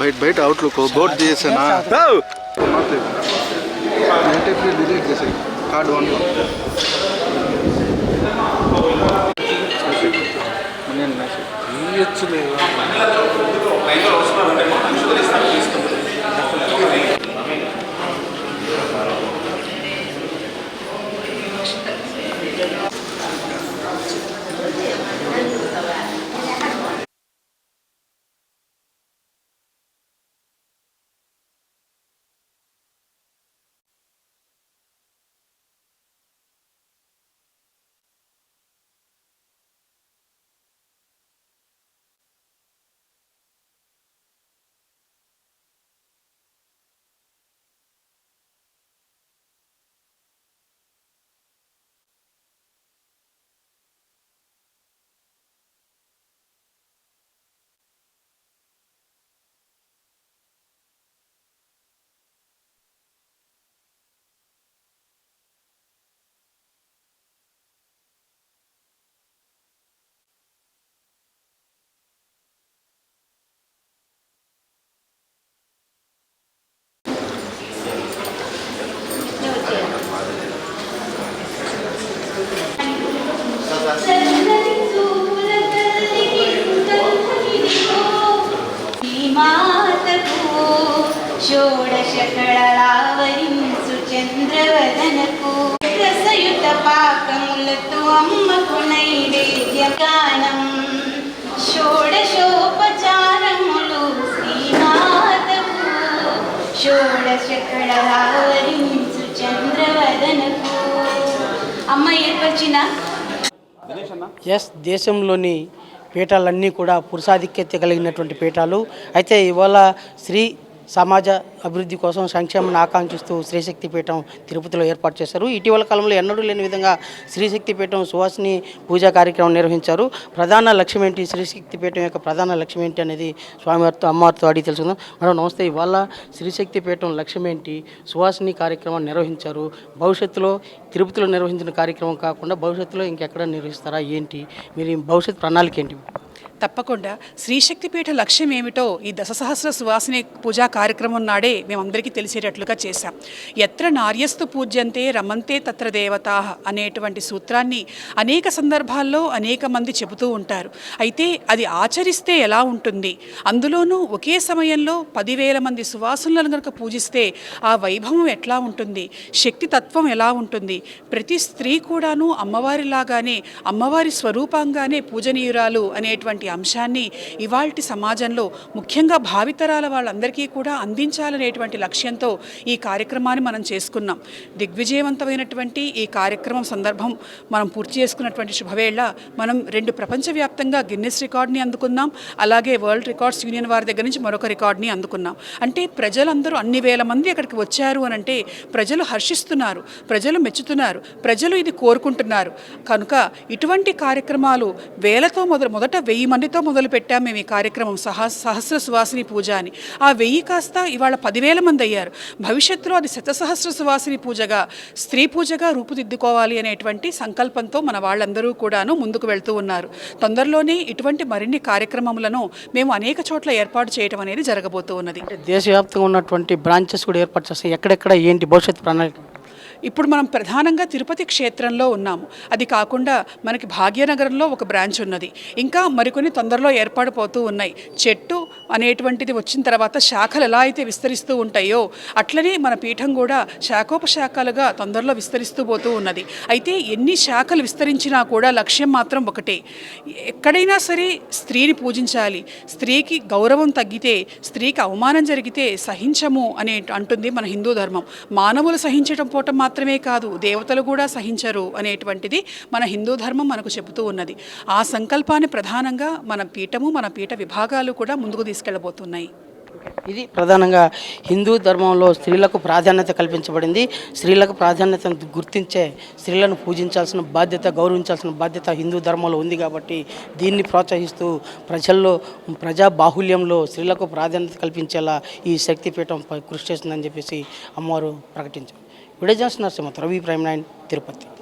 బయట బయట outlook board చేసానా delete చేసాయి కార్డ్ వన్ శ్రీమాతకు చంద్రవదనకు రసయుత పాకములతో అమ్మకు షోడశోపచారములు చంద్రవదనకు అమ్మ ఏర్పరిచిన ఎస్ దేశంలోని పీఠాలన్నీ కూడా పురుషాధిక్యత కలిగినటువంటి పీఠాలు. అయితే ఇవాళ శ్రీ సమాజ అభివృద్ధి కోసం సంక్షేమాన్ని ఆకాంక్షిస్తూ శ్రీశక్తిపీఠం తిరుపతిలో ఏర్పాటు చేశారు. ఇటీవల కాలంలో ఎన్నడూ లేని విధంగా శ్రీశక్తిపీఠం సువాసిని పూజా కార్యక్రమం నిర్వహించారు. ప్రధాన లక్ష్యం ఏంటి? శ్రీశక్తిపీఠం యొక్క ప్రధాన లక్ష్యం ఏంటి అనేది స్వామివారితో అమ్మవారితో అడిగి తెలుసుకుందాం. మేడం నమస్తే. ఇవాళ శ్రీశక్తిపీఠం లక్ష్యం ఏంటి? సువాసిని కార్యక్రమం నిర్వహించారు. భవిష్యత్తులో తిరుపతిలో నిర్వహించిన కార్యక్రమం కాకుండా భవిష్యత్తులో ఇంకెక్కడ నిర్వహిస్తారా? ఏంటి? మీరు భవిష్యత్ ప్రణాళిక ఏంటి? తప్పకుండా. శ్రీశక్తిపీఠ లక్ష్యం ఏమిటో ఈ దశసహస్ర సువాసిని పూజా కార్యక్రమం నాడే మేమందరికీ తెలిసేటట్లుగా చేశాం. ఎత్ర నార్యస్తు పూజ్యంతే రమంతే తత్ర దేవతా అనేటువంటి సూత్రాన్ని అనేక సందర్భాల్లో అనేక మంది చెబుతూ ఉంటారు. అయితే అది ఆచరిస్తే ఎలా ఉంటుంది? అందులోనూ ఒకే సమయంలో పదివేల మంది సువాసనలను కనుక పూజిస్తే ఆ వైభవం ఎట్లా ఉంటుంది? శక్తి తత్వం ఎలా ఉంటుంది? ప్రతి స్త్రీ కూడాను అమ్మవారిలాగానే అమ్మవారి స్వరూపంగానే పూజనీయురాలు అనేటువంటి అంశాన్ని ఇవాల్టి సమాజంలో ముఖ్యంగా భావితరాల వాళ్ళందరికీ కూడా అందించాలనేటువంటి లక్ష్యంతో ఈ కార్యక్రమాన్ని మనం చేసుకున్నాం. దిగ్విజయవంతమైనటువంటి ఈ కార్యక్రమం సందర్భం మనం పూర్తి చేసుకున్నటువంటి శుభవేళ మనం రెండు ప్రపంచవ్యాప్తంగా గిన్నెస్ రికార్డ్ని అందుకున్నాం అలాగే వరల్డ్ రికార్డ్స్ యూనియన్ వారి దగ్గర నుంచి మరొక రికార్డ్ని అందుకున్నాం. అంటే ప్రజలందరూ అన్ని వేల మంది అక్కడికి వచ్చారు అని అంటే ప్రజలు హర్షిస్తున్నారు ప్రజలు మెచ్చుతున్నారు ప్రజలు ఇది కోరుకుంటున్నారు. కనుక ఇటువంటి కార్యక్రమాలు వేలతో మొదలు మొదట వెయ్యి మంది మొదలు పెట్టాం మేము ఈ కార్యక్రమం. సహ సహస్ర సువాసిని పూజ అని. ఆ వెయ్యి కాస్త ఇవాళ పదివేల మంది అయ్యారు. భవిష్యత్తులో అది శతసహస్ర సువాసిని పూజగా స్త్రీ పూజగా రూపుదిద్దుకోవాలి అనేటువంటి సంకల్పంతో మన వాళ్ళందరూ కూడాను ముందుకు వెళ్తూ ఉన్నారు. తొందరలోనే ఇటువంటి మరిన్ని కార్యక్రమములను మేము అనేక చోట్ల ఏర్పాటు చేయడం అనేది జరగబోతూ ఉన్నది. దేశవ్యాప్తంగా ఉన్నటువంటి బ్రాంచెస్ కూడా ఏర్పాటు చేస్తాం ఎక్కడెక్కడ ఏంటి భవిష్యత్ ప్రణాళిక? ఇప్పుడు మనం ప్రధానంగా తిరుపతి క్షేత్రంలో ఉన్నాము. అది కాకుండా మనకి భాగ్యనగరంలో ఒక బ్రాంచ్ ఉన్నది. ఇంకా మరికొన్ని తొందరలో ఏర్పాటు పోతూ ఉన్నాయి. చెట్టు అనేటువంటిది వచ్చిన తర్వాత శాఖలు ఎలా అయితే విస్తరిస్తూ ఉంటాయో అట్లనే మన పీఠం కూడా శాఖోపశాఖలుగా తొందరలో విస్తరిస్తూ పోతూ ఉన్నది. అయితే ఎన్ని శాఖలు విస్తరించినా కూడా లక్ష్యం మాత్రం ఒకటే. ఎక్కడైనా సరే స్త్రీని పూజించాలి స్త్రీకి గౌరవం తగ్గితే స్త్రీకి అవమానం జరిగితే సహించము అనే అంటుంది మన హిందూ ధర్మం. మానవులు సహించడం పోవటం మాత్రమే కాదు దేవతలు కూడా సహించరు అనేటువంటిది మన హిందూ ధర్మం మనకు చెబుతూ ఉన్నది. ఆ సంకల్పాన్ని ప్రధానంగా మన పీఠము మన పీఠ విభాగాలు కూడా ముందుకు తీసుకెళ్ళబోతున్నాయి ఇది ప్రధానంగా హిందూ ధర్మంలో స్త్రీలకు ప్రాధాన్యత కల్పించబడింది. స్త్రీలకు ప్రాధాన్యతను గుర్తించే స్త్రీలను పూజించాల్సిన బాధ్యత గౌరవించాల్సిన బాధ్యత హిందూ ధర్మంలో ఉంది కాబట్టి దీన్ని ప్రోత్సహిస్తూ ప్రజల్లో ప్రజా బాహుల్యంలో స్త్రీలకు ప్రాధాన్యత కల్పించేలా ఈ శక్తిపీఠం కృషి చేస్తుందని చెప్పేసి అమ్మవారు ప్రకటించారు. విడజన్స్ నరసింహ రవి ప్రైమ్ నైన్ తిరుపతి.